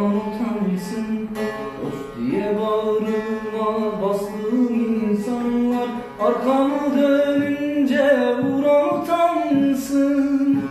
Allah'tan utansın Dost diye bağrına bastığım insanlar Arkamı dönünce vuran utansın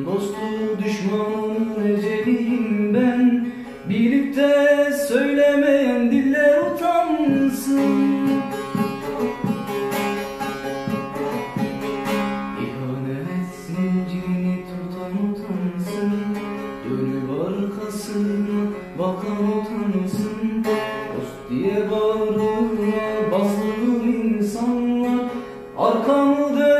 Dostu düşmanın eceliyim ben. Bilip de söylemeyen diller utansın. İhanet zincirini tutan utansın. Dönüp arkasına bakan utansın. Dost diye bağırır basılır insanlar. Arkamda